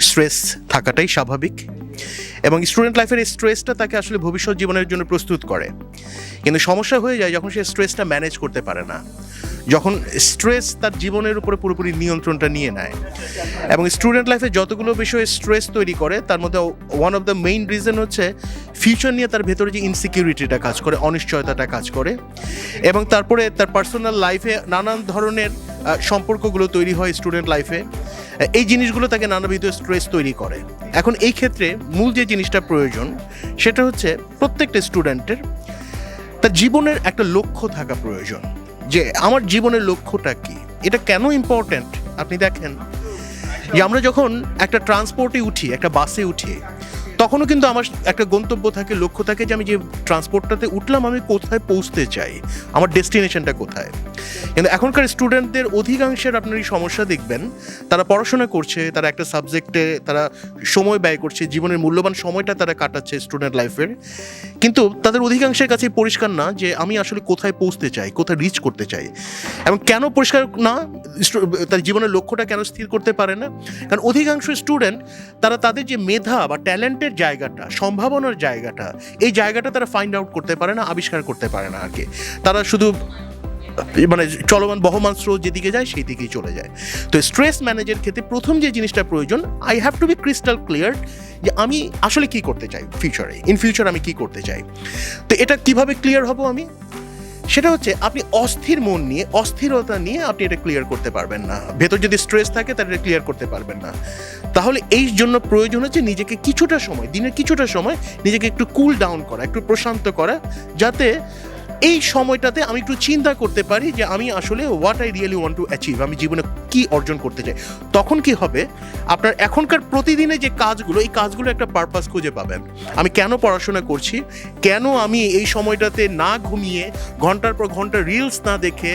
Stress থাকাটাই স্বাভাবিক এবং স্টুডেন্ট লাইফের এই স্ট্রেসটা তাকে আসলে ভবিষ্যৎ জীবনের জন্য প্রস্তুত করে। কিন্তু সমস্যা হয়ে যায় যখন সে স্ট্রেসটা ম্যানেজ করতে পারে না। যখন স্ট্রেস তার জীবনের উপরে পুরোপুরি নিয়ন্ত্রণটা নিয়ে নেয় এবং স্টুডেন্ট লাইফে যতগুলো বিষয়ে স্ট্রেস তৈরি করে, তার মধ্যে one of the main reason হচ্ছে ফিউচার নিয়ে তার ভেতরে যে ইনসিকিউরিটিটা কাজ করে, অনিশ্চয়তাটা কাজ করে এবং তারপরে তার পার্সোনাল লাইফে নানান ধরনের সম্পর্কগুলো তৈরি হয় স্টুডেন্ট লাইফে এই জিনিসগুলো তাকে নানাবিধ স্ট্রেস তৈরি করে। এখন এই ক্ষেত্রে মূল যে জিনিসটা প্রয়োজন, সেটা হচ্ছে প্রত্যেকটা স্টুডেন্টের তার জীবনের একটা লক্ষ্য থাকা প্রয়োজন। যে আমার জীবনের লক্ষ্যটা কি? এটা কেন ইম্পর্ট্যান্ট আপনি দেখেন, যে আমরা যখন একটা ট্রান্সপোর্টে উঠি, একটা বাসে উঠি তখনও কিন্তু আমার একটা গন্তব্য থাকে, লক্ষ্য থাকে যে আমি যে ট্রান্সপোর্টটাতে উঠলাম, আমি কোথায় পৌঁছতে চাই? আমার ডেস্টিনেশনটা কোথায়? কিন্তু এখনকার স্টুডেন্টদের অধিকাংশের আপনার এই সমস্যা দেখবেন, তারা পড়াশোনা করছে, তারা একটা সাবজেক্টে তারা সময় ব্যয় করছে, জীবনের মূল্যবান সময়টা তারা কাটাচ্ছে স্টুডেন্ট লাইফের কিন্তু তাদের অধিকাংশের কাছে পরিষ্কার না যে আমি আসলে কোথায় পৌঁছতে চাই, কোথায় রিচ করতে চাই। এবং কেন পরিষ্কার না? তার জীবনের লক্ষ্যটা কেন স্থির করতে পারে না? কারণ অধিকাংশ স্টুডেন্ট তারা তাদের যে মেধা বা ট্যালেন্টের জায়গাটা, সম্ভাবনার জায়গাটা, এই জায়গাটা তারা ফাইন্ড আউট করতে পারে না, আবিষ্কার করতে পারে না আর কি তারা শুধু মানে চলমান বহমান স্রোত যেদিকে যায় সেই দিকেই চলে যায়। তো স্ট্রেস ম্যানেজের ক্ষেত্রে প্রথম যে জিনিসটা প্রয়োজন I have to be crystal clear যে আমি আসলে কি করতে চাই ফিউচারে ইন ফিউচার আমি কি করতে চাই? তো এটা কীভাবে ক্লিয়ার হব আমি? সেটা হচ্ছে আপনি অস্থির মন নিয়ে, অস্থিরতা নিয়ে আপনি এটা ক্লিয়ার করতে পারবেন না। ভেতর যদি স্ট্রেস থাকে তাহলে এটা ক্লিয়ার করতে পারবেন না। তাহলে এই জন্য প্রয়োজন হচ্ছে নিজেকে কিছুটা সময়, দিনের কিছুটা সময় নিজেকে একটু কুল ডাউন করা, একটু প্রশান্ত করা, যাতে এই সময়টাতে আমি একটু চিন্তা করতে পারি যে আমি আসলে what I really want to achieve আমি জীবনে কি অর্জন করতে চাই। তখন কি হবে? আপনার এখনকার প্রতিদিনে যে কাজগুলো, এই কাজগুলো একটা পারপাস খুঁজে পাবেন। আমি কেন পড়াশোনা করছি? কেন আমি এই সময়টাতে না ঘুমিয়ে, ঘণ্টার পর ঘণ্টা রিলস না দেখে,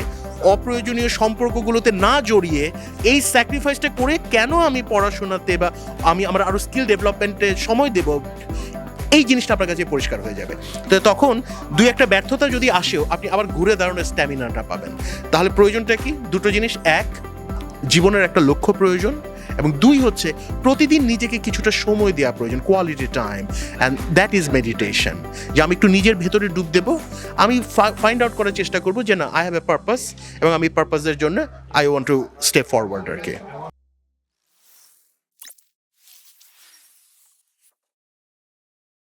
অপ্রয়োজনীয় সম্পর্কগুলোতে না জড়িয়ে, এই স্যাক্রিফাইসটা করে কেন আমি পড়াশোনাতে বা আমি আমার আরও স্কিল ডেভেলপমেন্টে সময় দেব? এই জিনিসটা আপনার কাছে পরিষ্কার হয়ে যাবে। তো তখন দুই একটা ব্যর্থতা যদি আসেও, আপনি আবার ঘুরে দাঁড়ানোর স্ট্যামিনাটা পাবেন। তাহলে প্রয়োজনটা কি? দুটো জিনিস। এক, জীবনের একটা লক্ষ্য প্রয়োজন এবং দুই হচ্ছে প্রতিদিন নিজেকে কিছুটা সময় দেওয়া প্রয়োজন quality time and that is meditation যে আমি একটু নিজের ভেতরে ডুব দেবো, আমি ফাইন্ড আউট করার চেষ্টা করব যে না আই হ্যাভ এ পারপাস এবং আমি পারপাসের জন্য I want to step forward আর কি।